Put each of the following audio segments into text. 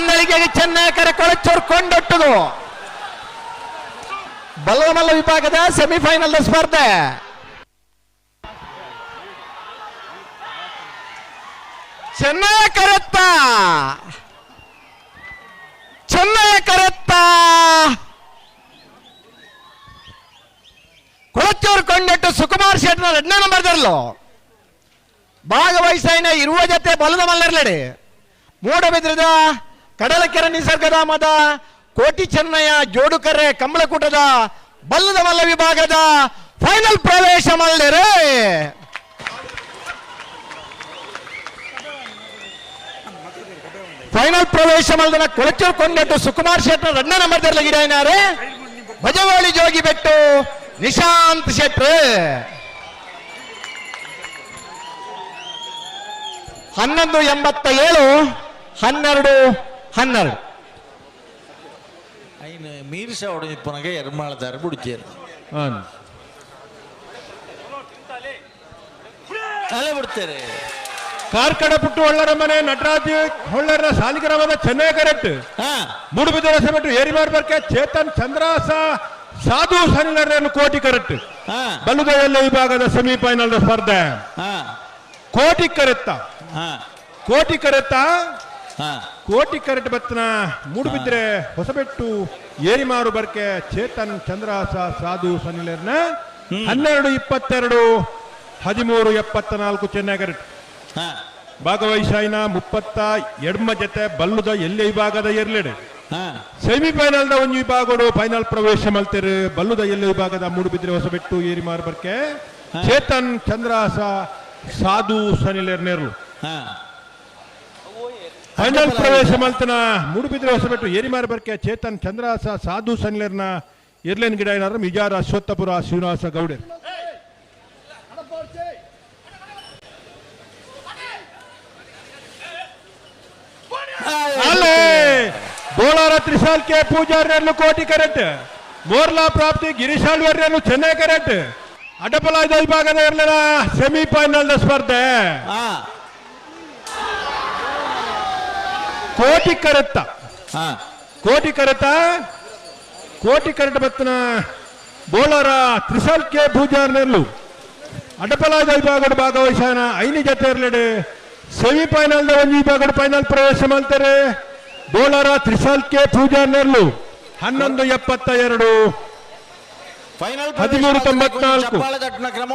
ಪಂದಳಿಗೆ ಚೆನ್ನೈಕರ ಕೊಳಚೂರು ಕೊಂಡೊಟ್ಟದು ಬಲ್ಲಮಲ್ಲ ವಿಭಾಗದ ಸೆಮಿಫೈನಲ್ ಸ್ಪರ್ಧೆ. ಚೆನ್ನೈ ಕರೆತ್ತ. ಚೆನ್ನೈ ಕರೆತ್ತ. ಕೊಳಚೂರು ಕೊಂಡಟ್ಟು ಸುಕುಮಾರ್ ಶೆಟ್ನ ಎರಡನೇ ನಂಬರ್ ತರಲು ಭಾಗವಹಿಸೈನ ಇರುವ ಜೊತೆ ಬಲದ ಮಲ್ಲರ್ಲಡಿ. ಮೂಡಬಿದ್ರದ ಕಡಲಕೆರೆ ನಿಸರ್ಗಧಾಮದ ಕೋಟಿ ಚೆನ್ನಯ್ಯ, ಜೋಡುಕರೆ ಕಂಬಳಕೂಟದ ಬಲ್ಲದ ಮಲ್ಲ ವಿಭಾಗದ ಫೈನಲ್ ಪ್ರವೇಶ ಮಲ್ಲರೆ ಫೈನಲ್ ಪ್ರವೇಶ ಮಲ್ದನ ಕೊಳಚೂರು ಕೊಂಡಟ್ಟು ಸುಕುಮಾರ್ ಶೆಟ್ಟರ್ ರನ್ನ ನಂಬರ್ ತರಲಾಗಿದ್ದಾರೆ ಭಜವಾಳಿ ಜೋಗಿ ಬೆಟ್ಟು ನಿಶಾಂತ್ ಶೆಟ್ರ್ ಹನ್ನೊಂದು ಎಂಬತ್ತ ಏಳು ಹನ್ನೆರಡು ಹನ್ನೆರಡು. ಐನು ಮೀರ್ಸ ಹೊಡೆದಿಪ್ಪನಗ ಎರ್ಮಾಳ್ದಾರ ಬಿಡ್ತೀರಿ ಅಲ್ಲೇ ಬಿಡ್ತಾರೆ. ಕಾರ್ಕಡ ಪುಟ್ಟು ಹೊಳ್ಳರ ಮನೆ ನಟರಾಜ್ ಹೊಳ್ಳರ ಸಾಲಿಗ್ರಾಮದ ಚೆನ್ನೈ ಕರೆಕ್ಟ್. ಹಾ. ಮೂಡುಬಿದ್ದ ಬಿಟ್ಟು ಏರಿ ಬರ್ಬರ್ಕೆ ಚೇತನ್ ಚಂದ್ರಾಸ ಸಾಧು ಸನಿಲರನ್ನು ಕೋಟಿ ಕರೆಕ್ಟ್. ಹಾ. ಬಲ್ಲುದೆಲ್ಲ ವಿಭಾಗದ ಸೆಮಿಫೈನಲ್ ಸ್ಪರ್ಧೆ. ಹಾ. ಕೋಟಿ ಕರೆತ್ತ. ಹಾ. ಕೋಟಿ ಕರೆತ್ತ. ಕೋಟಿ ಕರೆಟ್ ಬತ್ತನ ಮೂಡುಬಿದ್ರೆ ಹೊಸಬೆಟ್ಟು ಏರಿಮಾರು ಬರ್ಕೆ ಚೇತನ್ ಚಂದ್ರಾಸ ಸಾಧು ಸನಿಲರ್ನ ಹನ್ನೆರಡು ಇಪ್ಪತ್ತೆರಡು ಹದಿಮೂರು ಎಪ್ಪತ್ತ ನಾಲ್ಕು ಚೆನ್ನೈ ಕರೆಟ್. ಭಾಗವಹಿಸಾಯಿನ ಮುಪ್ಪತ್ತ ಎಡ್ಮ ಜತೆ ಬಲ್ಲುದ ಎಲ್ಲಿ ವಿಭಾಗದ ಎರಲೆಡೆ ಹಾ. ಸೆಮಿಫೈನಲ್ ದ ಒಂದು ವಿಭಾಗಗಳು ಫೈನಲ್ ಪ್ರವೇಶ ಮಲ್ತಿರು. ಬಲ್ಲುದ ಎಲ್ಲಿ ವಿಭಾಗದ ಮೂಡುಬಿದ್ರೆ ಹೊಸಬೆಟ್ಟು ಏರಿಮಾರು ಮಾರ್ಬರ್ಕೆ ಚೇತನ್ ಚಂದ್ರಾಸ ಸಾಧು ಸನಿಲೇರ್ ಫೈನಲ್ ಪ್ರವೇಶ ಮಲ್ತನ ಮೂಡುಬಿದ್ರೆ ಹೊಸಬೆಟ್ಟು ಏರಿ ಮಾರ್ಬರ್ಕೆ ಚೇತನ್ ಚಂದ್ರಾಸ ಸಾಧು ಸನಿಲೇರ್ನ ಇರ್ಲೇನ್ ಗಿಡ ಏನಾದ್ರು ಮಿಜಾರ ಅಶ್ವತ್ಥಪುರ ಶ್ರೀನಿವಾಸ ಗೌಡೆ ಅಲ್ಲೇ ಬೋಳಾರ ತ್ರಿಶಾಲ್ ಕೆ ಪೂಜಾರ್ಯನ್ನು ಕೋಟಿ ಕರೆಕ್ಟ್ ಮೋರ್ಲಾ ಪ್ರಾಪ್ತಿ ಗಿರೀಶಾಳ್ ವರ್ಯನು ಚೆನ್ನೈ ಕರೆಕ್ಟ್ ಅಡ್ಡಪಲಾಯ್ದ ವಿಭಾಗದ ಇರಲಿಲ್ಲ ಸೆಮಿಫೈನಲ್ ಸ್ಪರ್ಧೆ ಹಾ ಕೋಟಿ ಕರೆತ್ತ ಹಾ. ಕೋಟಿ ಕರೆತ ಕೋಟಿ ಕರೆಕ್ಟ್ ಬತ್ತನ ಬೋಳರ ತ್ರಿಶಾಲ್ ಕೆ ಪೂಜಾರ್ನೆರ್ಲು ಅಡ್ಡಪಲಾಯ್ದ ವಿಭಾಗದ ಭಾಗವಹಿಸಾನ ಐನಿ ಜತೆ ಇರಲಿಡೆ. ಸೆಮಿಫೈನಲ್ ಒಂದು ವಿಭಾಗದ ಫೈನಲ್ ಪ್ರವೇಶ ಮಾಡ್ತಾರೆ. ಬೋಳರ ತ್ರಿಶಾಲ್ ಕೆ ಪೂಜಾರ್ನೆರ್ಲು ಹನ್ನೊಂದು ಎಪ್ಪತ್ತ ಎರಡು. ಫೈನಲ್ ಹದಿಮೂರು ತೊಂಬತ್ನಾಲ್ಕು. ಕ್ರಮ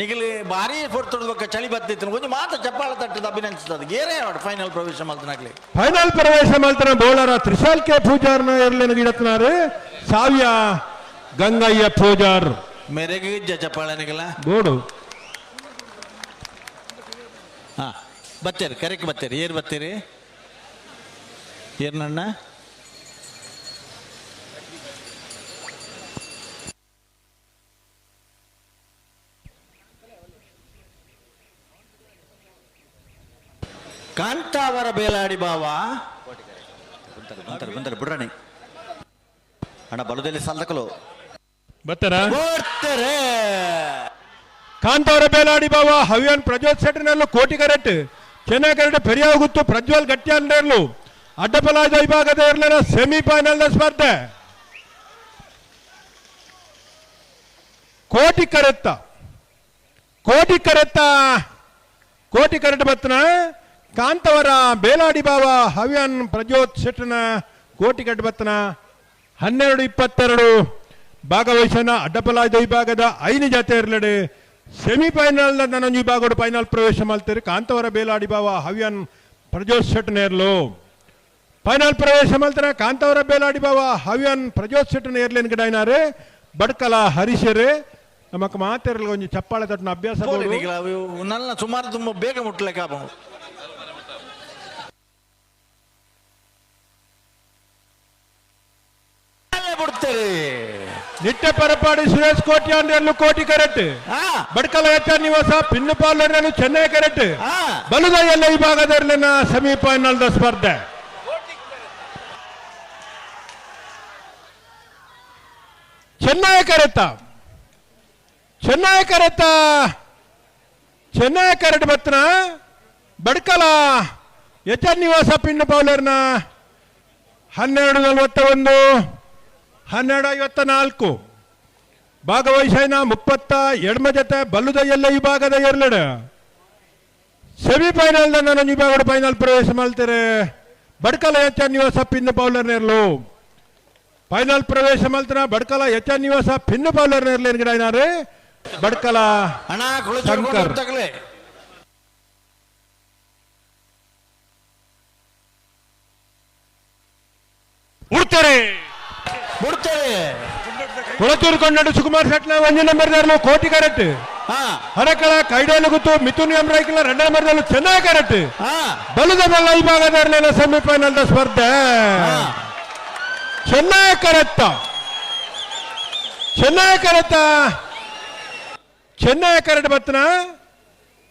ನಿಗಲಿ ಭಾರಿ ಫೋರ್ತೊಡ್ಬೇಕ ಚಳಿ ಬತ್ತಿತ್ತು. ಒಂದು ಮಾತು ಚಪ್ಪಾಳ ತಟ್ಟದ ಅಭಿನಂದಿಸ್ತದ ಗೇರೇ ಫೈನಲ್ ಪ್ರವೇಶ ಮಾಡ್ತಾನಾಗ್ಲಿ ಫೈನಲ್ ಪ್ರವೇಶ ಮಾಡ್ತಾನೆ ಬೋಳಾರ ತ್ರಿಶಾಲ್ ಕೆ ಪೂಜಾರ್ನ ಇರ್ಲೇನು ಗಿಡತ್ನಾರು ಸಾವ್ಯ ಗಂಗಯ್ಯ ಪೂಜಾರ್. ಮೇರೆಗೆ ಇಜ್ಜ ಚಪ್ಪಾಳ ನಿಗಲ ಬೋಡು. ಹಾ ಬತ್ತೇರಿ ಕರೆಕ್ಟ್ ಬತ್ತೇರಿ. ಏರ್ ಬತ್ತೀರಿ? ಏರ್ನಣ್ಣ? ಕಾಂತಾವರ ಬೇಲಾಡಿ ಬಾವ. ಬಂತಾರೆ ಬಂತಾರೆ ಬಿಡ್ರಣಿ. ಅಣ್ಣ ಬಲದಲ್ಲಿ ಸಾಲ್ದಕಲು ಬರ್ತಾರ? ಬರ್ತಾರೆ. ಕಾಂತಾವರ ಬೇಲಾಡಿ ಬಾವ ಹವ್ಯಾನ್ ಪ್ರಜ್ವಲ್ ಸೆಟ್ನಲ್ಲೂ ಕೋಟಿ ಕರೆಟ್. ಚೆನ್ನೈ ಕರೆಕ್ಟ್ ಪೆರಿಯಾಗುತ್ತು ಪ್ರಜ್ವಲ್ ಗಟ್ಟಿಯಲ್ಲು ಅಡ್ಡಪಲಾಜ ವಿಭಾಗದ ಇರ್ಲಿನ ಸೆಮಿಫೈನಲ್ ಸ್ಪರ್ಧೆ. ಕೋಟಿ ಕರೆತ್ತ. ಕೋಟಿ ಕರೆತ್ತ. ಕೋಟಿ ಕರೆಟ್ ಬತ್ತನ ಕಾಂತವರ ಬೇಲಾಡಿ ಬಾವ ಹವ್ಯಾನ್ ಪ್ರಜೋತ್ ಶೆಟ್ಟನ ಕೋಟಿ ಕಟ್ಟಬತ್ತನ ಬತ್ತನ ಹನ್ನೆರಡು ಇಪ್ಪತ್ತೆರಡು ಭಾಗವಹಿಸನ ಅಡ್ಡಪಲಾದ ವಿಭಾಗದ ಐದು ಇರಲಡೆ. ಸೆಮಿಫೈನಲ್ ನನ್ನ ವಿಭಾಗದ ಫೈನಲ್ ಪ್ರವೇಶ ಮಾಡ್ತಾರೆ. ಕಾಂತವರ ಬೇಲಾಡಿ ಬಾವ ಹವ್ಯನ್ ಪ್ರಜೋತ್ ಶೆಟ್ಟನ ನೇರ್ಲು ಫೈನಲ್ ಪ್ರವೇಶ ಮಾಡ್ತಾರೆ? ಕಾಂತವರ ಬೇಲಾಡಿ ಬಾವ ಹವ್ಯನ್ ಪ್ರಜೋತ್ ಶೆಟ್ಟನ ನೇರ್ಲೇನ್ ಗಿಡ ಏನಾರೆ? ಬಡ್ಕಲ ಹರಿಶರೇ. ನಮಕ್ ಮಾತಿರಲ್ಲ ಒಂದು ಚಪ್ಪಾಳೆ ತಟ್ಟಿನ ಅಭ್ಯಾಸ ಸುಮಾರು ತುಂಬ ಬೇಗ ಮುಟ್ಲೆಕ್ಕ ಆಪನು ನಿಟ್ಟೆ ಪರಪಾಡಿ ಸುರೇಶ್ ಕೋಟಿ ಕರೆಕ್ಟ್. ಹಾ. ಬಡ್ಕಲ ಎಚ್ಚ ನಿವಾಸ ಪಿನ್ನು ಪಾಲನ್ನು ಚೆನ್ನೈ ಕರೆಟ್ ಬಲುದ ಎಲ್ಲ ವಿಭಾಗದಲ್ಲಿನ ಸೆಮಿಫೈನಲ್ ಸ್ಪರ್ಧೆ. ಚೆನ್ನೈ ಕರೆತ. ಚೆನ್ನೈ ಕರೆತ. ಚೆನ್ನೈ ಕರೆಟ್ ಬತ್ತನ ಬಡ್ಕಲ ಎಚ್ ಎನ್ ನಿವಾಸ ಪಿನ್ ಪೌಲರ್ನ ಹನ್ನೆರಡು ನಲವತ್ತ ಒಂದು ಹನ್ನೆರಡು ಐವತ್ತ ನಾಲ್ಕು ಭಾಗವಹಿಸೈನ ಮುಪ್ಪತ್ತ ಎಡಮ ಜೊತೆ ಬಲ್ಲುದ ಎಲ್ಲ ಈ ಭಾಗದ ಎರಲೆಡು ಸೆಮಿಫೈನಲ್ ನನ್ನ ಭಾಗದ ಫೈನಲ್ ಪ್ರವೇಶ ಮಾಡ್ತಾರೆ ಬಡ್ಕಲ ಎಚ್ ಎನ್ ನಿವಾಸ ಪಿನ್ ಬೌಲರ್ ನೇರ್ಲು. ಫೈನಲ್ ಪ್ರವೇಶ ಮಾಡ್ತಾರ ಬಡ್ಕಲ ಎಚ್ ಎನ್ ನಿವಾಸ ಪಿನ್ ಬೌಲರ್ ನೆರಲು ಗಿಡ ಏನಾರೆ ಬಡ್ಕಲ ಶಂಕರ್. ಉಡ್ತಾರೆ. ಬಿಡ್ತೇವೆ ಕೊಳತೂರು ಕೊಂಡಾಡು ಸುಕುಮಾರ್ ಒಂಜಿ ನಂಬರ್ ನೆರಲು ಕೋಟಿ ಕರೆಟ್ ಹಾ. ಹರಕಳ ಕೈಡೇಲು ಗುತ್ತು ಮಿಥುನ್ ಎಂ ಎರಡನೇ ನಂಬರ್ ಮರದಲ್ಲಿ ಚೆನ್ನಾಗಿ ಕರೆಟ್ ಬಲದ ಬಲುದ ಈ ವಿಭಾಗದ ಸೆಮಿಫೈನಲ್ ಸ್ಪರ್ಧೆ. ಚೆನ್ನಾಗಿ ಕರೆತ್ತ ಚೆನ್ನಾಗಿ ಕರೆಕ್ಟ ಚೆನ್ನಾಗಿ ಕರೆಕ್ಟ್ ಬತ್ತನ.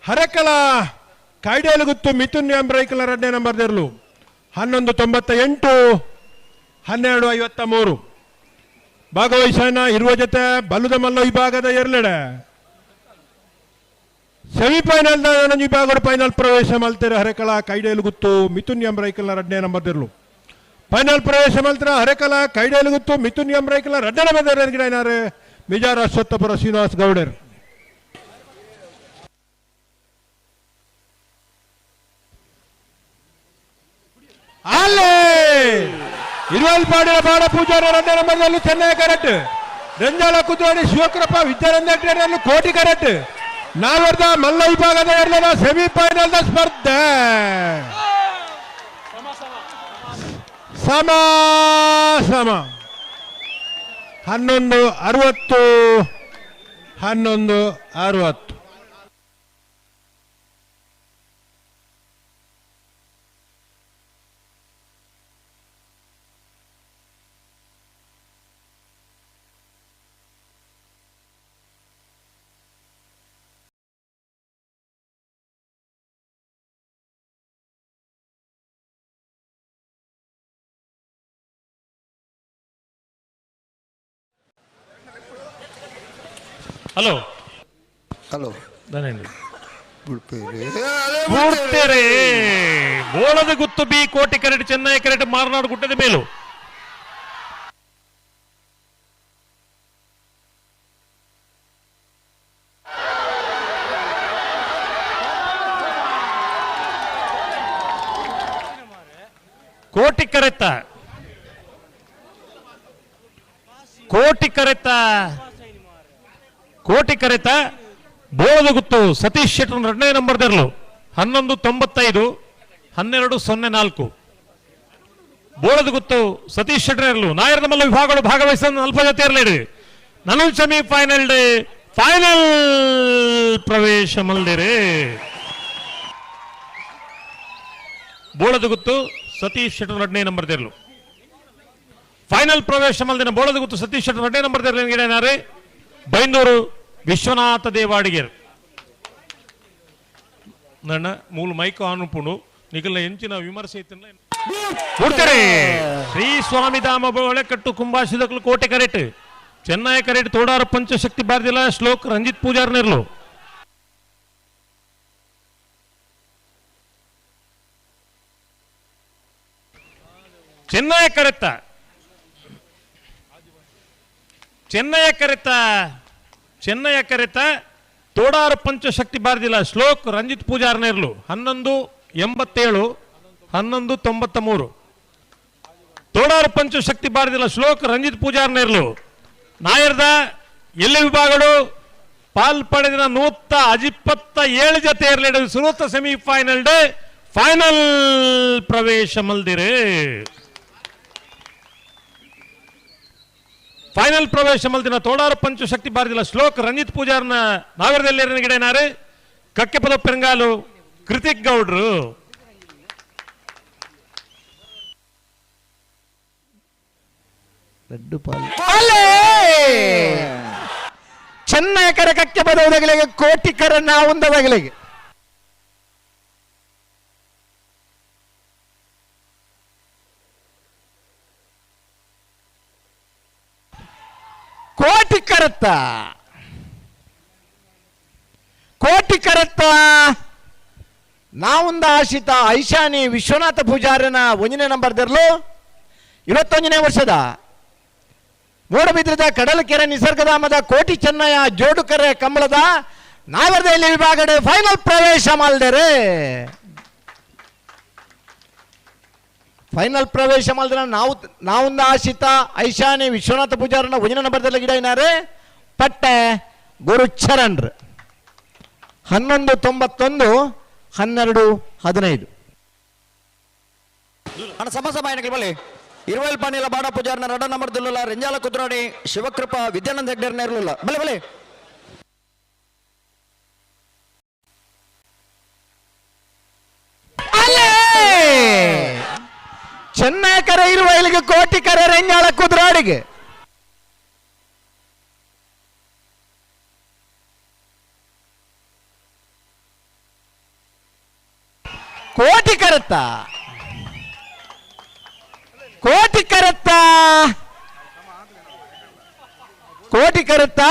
ಹರಕಳ ಕಾಯ್ಡೇಲು ಗುತ್ತು ಮಿಥುನ್ ಎಂ ಎರಡನೇ ನಂಬರ್ ಮರದಲ್ಲಿ ಹನ್ನೊಂದು ತೊಂಬತ್ತ ಎಂಟು ಹನ್ನೆರಡು ಐವತ್ತ ಮೂರು. ಭಾಗವಹಿಸೋಣ, ಇರುವ ಜೊತೆ ಬಲ್ಲುದ ಮಲ್ಲ ವಿಭಾಗದ ಎರಡೆಡೆ ಸೆಮಿಫೈನಲ್ ನನ್ನ ವಿಭಾಗದ ಫೈನಲ್ ಪ್ರವೇಶ ಮಲ್ತಿರ ಹರೆಕಲ, ಕೈಡೇಲು ಗುತ್ತು, ಮಿಥುನ್ ಎಂಬ್ರೈಕಲ್ ಎರಡನೇ ನಂಬರ್ ಇರ್ಲು. ಫೈನಲ್ ಪ್ರವೇಶ ಮಲ್ತರ ಹರೆಕಲ, ಕೈಡೇಲು ಗುತ್ತು, ಮಿಥುನ್ ಎಂಬ್ರೈಕಲ್ ಎರಡನೇ ನಂಬರ್ ಏನಾರೆ ಮಿಜಾರ್ ಅಶ್ವತ್ಥಪುರ ಶ್ರೀನಿವಾಸ್ ಗೌಡರ್. ಅಲ್ಲೇ ಇರುವಲ್ ಪಾಡಿನ ಬಾಡ ಪೂಜಾರ ಎರಡನೇ ಚೆನ್ನೈ ಚೆನ್ನಾಗಿ ಕರೆಕ್ಟ್ ರಂಜಾಳ ಕುದ್ರೋಡಿ ಶಿವಕೃಪ ವಿದ್ಯಾನಂದ ಕೋಟಿ ಕರೆಟ್. ನಾಲ್ವರ್ದ ಮಲ್ಲ ವಿಭಾಗದ ಎರಡನೇ ಸೆಮಿಫೈನಲ್ ಸ್ಪರ್ಧೆ. ಸಮ ಸಮ. ಹನ್ನೊಂದು ಅರವತ್ತು ಹನ್ನೊಂದು ಅರವತ್ತು. ಹಲೋ ಹಲೋ ಧನೇಂದ್ರ ಬಿಡ್ಬೇಡಿ ಕೂಡ್ತೇರೆ ಬೋಳದ ಗುತ್ತು ಬಿ ಕೋಟಿ ಕರೆಟ್ ಚೆನ್ನೈ ಕರೆಟ್ ಮಾರನಾಡು ಗುಡ್ಡದ ಮೇಲು ಕೋಟಿ ಕರೆತ್ತ ಕೋಟಿ ಕರೆತ್ತ ಕೋಟಿ ಕರೆತ ಬೋಳದ ಗುತ್ತು ಸತೀಶ್ ಶೆಟ್ಟರ್ ಎರಡನೇ ನಂಬರ್ ದರ್ಲು. ಹನ್ನೊಂದು ತೊಂಬತ್ತೈದು, ಹನ್ನೆರಡು ಸೊನ್ನೆ ನಾಲ್ಕು. ಬೋಳದ ಗುತ್ತು ಸತೀಶ್ ಶೆಟ್ಟರ್ ಇರಲು. ನಾಯರ ಮಲ್ಲ ವಿಭಾಗಗಳು ಭಾಗವಹಿಸಿದ ಅಲ್ಪ ಜೊತೆ ಇರಲಿ ನನ್ನ ಸೆಮಿ ಫೈನಲ್ ಡೇ ಫೈನಲ್ ಪ್ರವೇಶ ಮಲ್ದಿರಿ. ಬೋಳದ ಗುತ್ತು ಸತೀಶ್ ಶೆಟ್ಟರ್ ಎರಡನೇ ನಂಬರ್ ದೇರ್ಲು. ಫೈನಲ್ ಪ್ರವೇಶ ಮಲ್ದಿನ ಬೋಳದ ಗುತ್ತು ಸತೀಶ್ ಶೆಟ್ಟರ್ ಎರಡನೇ ನಂಬರ್ ದೇರ್ಲು. ಏನಾರೆ ಬೈಂದೂರು ವಿಶ್ವನಾಥ ದೇವಾಡಿಗೆರ್. ನನ್ನ ಮೂಲ ಮೈಕ್ ಆನ್ ಉಪ್ಪುಂಡು. ನಿಖಲ ಎಂಚಿನ ವಿಮರ್ಶೆ ಇತ್ತಿನ ಕೊಡ್ತಾರೆ ಶ್ರೀ ಸ್ವಾಮಿಧಾಮ ಒಳೆಕಟ್ಟು ಕುಂಭಾಶಿದಕ್ಲು ಕೋಟೆ ಕರೆಟ್ ಚೆನ್ನೈ ಕರೆಟ್ ತೋಡಾರ ಪಂಚಶಕ್ತಿ ಬಾರ್ದಿಲ್ಲ ಶ್ಲೋಕ್ ರಂಜಿತ್ ಪೂಜಾರ್ ನಿರ್ಲು ಚೆನ್ನೈ ಕರೆತ್ತ. ಚೆನ್ನೈ ಕರೆತ ಚೆನ್ನಯ ಕರೆತ, ತೋಡಾರು ಪಂಚಶಕ್ತಿ ಬಾರದಿಲ್ಲ, ಶ್ಲೋಕ್ ರಂಜಿತ್ ಪೂಜಾರ್ ನೇರ್ಲು ಹನ್ನೊಂದು ಎಂಬತ್ತೇಳು, ಹನ್ನೊಂದು ತೊಂಬತ್ತ ಮೂರು ತೋಡಾರು ಪಂಚಶಕ್ತಿ ಬಾರದಿಲ್ಲ, ಶ್ಲೋಕ್ ರಂಜಿತ್ ಪೂಜಾರ್ ನೇರ್ಲು ನಾಯರ್ದ, ಎಲ್ಲಿ ವಿಭಾಗಗಳು? ಪಾಲ್ ಪಡೆದಿನ ನೂತ್ತ ಅಜಿಪ್ಪತ್ತ ಏಳು ಜೊತೆ ಇರಲಿ. ಸೆಮಿಫೈನಲ್ ಡೇ ಫೈನಲ್ ಪ್ರವೇಶ ಮಲ್ದಿರೆ. ಫೈನಲ್ ಪ್ರವೇಶ ಮಲ್ದಿನ ತೋಡಾರ ಪಂಚಶಕ್ತಿ ಬಾರದಿಲ್ಲ ಶ್ಲೋಕ್ ರಂಜಿತ್ ಪೂಜಾರ್ನ ನಾಗರದಲ್ಲಿ ಗಿಡನಾರೆ ಕಕ್ಕೆಪದ ಪೆರಂಗಾಲು ಕೃತಿಕ್ ಗೌಡ್ರು. ಚೆನ್ನಾಯಕರ ಕಕ್ಕೆ ಪದ ಬರುವುದಗಳಿಗೆ ಕೋಟಿ ನಾವು ಉಂದದಗಳಿಗೆ ಕೋಟಿ ಕೋಟಿ ಕರತ್ತ. ನಾವು ಆಶಿತ ಐಶಾನಿ ವಿಶ್ವನಾಥ ಪೂಜಾರನ ನಂಬರ್ ದರ್ಲು? ಇವತ್ತೊಂದನೇ ವರ್ಷದ. ಮೂಡಬಿದ್ರದ ಕಡಲಕೆರೆ ನಿಸರ್ಗಧಾಮದ ಕೋಟಿ ಚೆನ್ನಯ್ಯ ಜೋಡುಕರೆ ಕಂಬಳದ ನಾಗರದಲ್ಲಿ ವಿಭಾಗದ ಫೈನಲ್ ಪ್ರವೇಶ ಮಾಡಿದರೆ ಫೈನಲ್ ಪ್ರವೇಶ ಮಾಡಿದ್ರೆ ನಾವು, ನಾವುಂದ ಆಶಿತ ಐಶಾನಿ ವಿಶ್ವನಾಥ ಪೂಜಾರನ ಒಂದನೇ ನಂಬರ್ದಲ್ಲಿ ಗಿಡ ಏನಾರೆ? ಪಟ್ಟೆ ಗುರುಚರಣ್ರು ಹನ್ನೊಂದು ತೊಂಬತ್ತೊಂದು ಹನ್ನೆರಡು ಹದಿನೈದು. ಅಣ್ಣ ಬಳಿ ಇರುವಲ್ ಪಾಣಿಲ ಬಾಡ ಪೂಜಾರ್ನ ರಡ ನಂಬರ್ ದಿಲ್ಲ ರಂಜಾಲ ಕುದ್ರಾಣಿ ಶಿವಕೃಪಾ ವಿದ್ಯಾನಂದ ಹೆಗ್ಡರ್ನ ಇರಲಿಲ್ಲ ಬಲೆ ಬಲೆ ಚೆನ್ನೈ ಕರೆ ಇರುವ ಇಲ್ಲಿಗೆ ಕೋಟಿ ಕರೆ ರೆಂಗಾಳ ಕುದ್ರಾಡಿಗೆ ಕೋಟಿ ಕೋಟಿ ಕರತ್ತ? ಕೋಟಿ ಕರತ್ತ?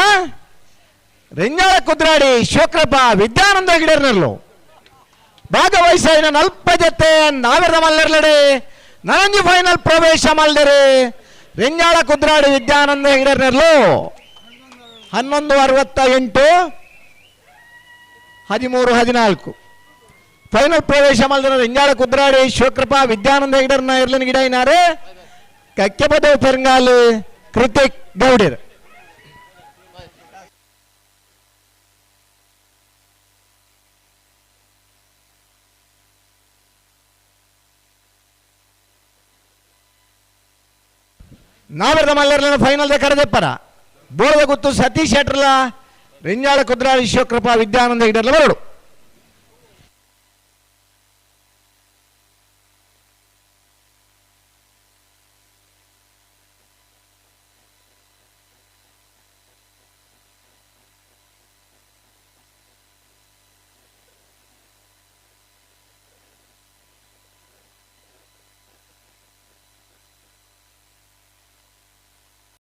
ರಿಂಗಾಳ ಕುದ್ರಾಡಿ ಶೋಕ್ರಪ್ಪ ವಿದ್ಯಾನಂದ ಗಿಡರ್ನಲ್ಲು ಭಾಗವಹಿಸಿನ ನಲ್ಪ ಜೊತೆ ನಾವೆರ ಮಲ್ಲರ್ಲಡೆ. ನನಂಜಿ ಫೈನಲ್ ಪ್ರವೇಶ ಮಲ್ದರೆ. ರೆಂಜಾಳ ಕುದ್ರಾಡಿ ವಿದ್ಯಾನಂದ ಹೆಗಡರ್ನರ್ಲು ಹನ್ನೊಂದು ಅರವತ್ತ ಎಂಟು, ಹದಿಮೂರು, ಹದಿನಾಲ್ಕು. ಫೈನಲ್ ಪ್ರವೇಶ ಮಾಡಿದ ರೆಂಜಾಳ ಕುದ್ರಾಡಿ ಶಿವಕೃಪಾ ವಿದ್ಯಾನಂದ ಹೆಗಡರ್ನ ಇರ್ಲಿನ ಗಿಡ ಏನಾರೆ ಕಕ್ಕೆಪದ ಪೆರಂಗಾಲು ಕೃತಿಕ್ ಗೌಡಿರ್. ನಾವೆರದ ಮಲ್ಲರ್ಲನ ಫೈನಲ್ ಕರೆದೆಪ್ಪರ. ಬೋಳದ ಗುತ್ತು ಸತೀಶ್ ಶೆಟ್ರಲ, ರಿಂಜಾಳ ಕುದ್ರಾಡಿ ಶಿವಕೃಪಾ ವಿದ್ಯಾನಂದ ಹಿಡರ್ಲ ಬರಡು.